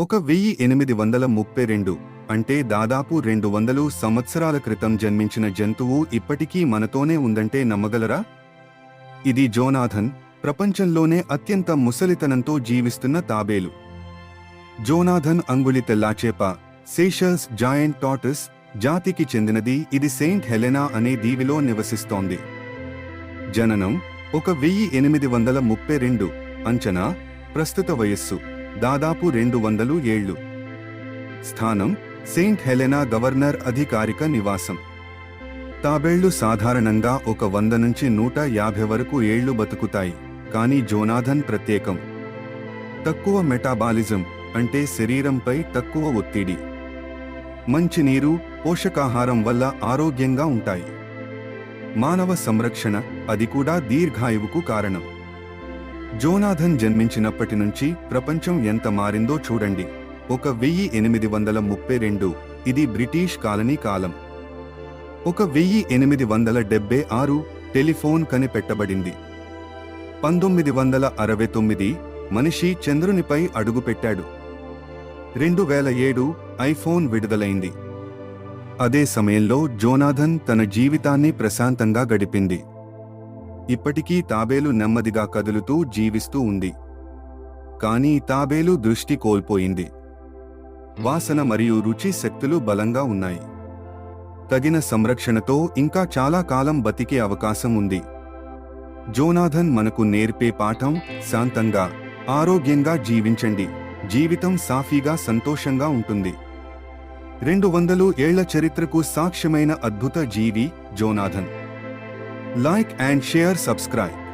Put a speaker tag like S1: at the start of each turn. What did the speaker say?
S1: ఒక వెయ్యి ఎనిమిది వందల ముప్పై రెండు అంటే దాదాపు రెండు వందలు సంవత్సరాల క్రితం జన్మించిన జంతువు ఇప్పటికీ మనతోనే ఉందంటే నమ్మగలరా? ఇది జోనాథన్ ప్రపంచంలోనే అత్యంత ముసలితనంతో జీవిస్తున్న తాబేలు. జోనాథన్ అంగుళి తెల్లాచేప సేషల్స్ జాయింట్ టాటస్ జాతికి చెందినది ఇది సెయింట్ హెలెనా అనే దీవిలో నివసిస్తోంది. జననం ఒక వెయ్యి ఎనిమిది వందల ముప్పై రెండు అంచనా ప్రస్తుత వయస్సు. దాదాపు రెండు వందలు ఏళ్ళు స్థానం సెయింట్ హెలెనా గవర్నర్ అధికారిక నివాసం. తాబేళ్ళు సాధారణంగా ఒక వంద నుంచి నూట యాభై వరకు ఏళ్ళు బతుకుతాయి కానీ జోనాథన్ ప్రత్యేకం. తక్కువ మెటాబాలిజం అంటే శరీరంపై తక్కువ ఒత్తిడి. మంచినీరు పోషకాహారం వల్ల ఆరోగ్యంగా ఉంటాయి. మానవ సంరక్షణ అది కూడా దీర్ఘాయువుకు కారణం. జోనాథన్ జన్మించినప్పటి నుంచి ప్రపంచం ఎంత మారిందో చూడండి. ఒక వెయ్యి ఎనిమిది వందల ముప్పై రెండు. ఇది బ్రిటిష్ కాలనీ కాలం. ఒక వెయ్యి ఎనిమిది వందల డెబ్బై ఆరు టెలిఫోన్ కనిపెట్టబడింది. పంతొమ్మిది వందల అరవై తొమ్మిది మనిషి చంద్రునిపై అడుగుపెట్టాడు. రెండు వేల ఏడు ఐఫోన్ విడుదలైంది. అదే సమయంలో జోనాథన్ తన జీవితాన్ని ప్రశాంతంగా గడిపింది. ఇప్పటికీ తాబేలు నెమ్మదిగా కదులుతూ జీవిస్తూ ఉంది. కానీ తాబేలు దృష్టి కోల్పోయింది. వాసన మరియు రుచి శక్తులు బలంగా ఉన్నాయి. తగిన సంరక్షణతో ఇంకా చాలా కాలం బతికే అవకాశం ఉంది. జోనాథన్ మనకు నేర్పే పాఠం శాంతంగా ఆరోగ్యంగా జీవించండి. జీవితం సాఫీగా సంతోషంగా ఉంటుంది. రెండు వందలు ఏళ్ళ చరిత్రకు సాక్ష్యమైన అద్భుత జీవి Jonathan. Like and share subscribe.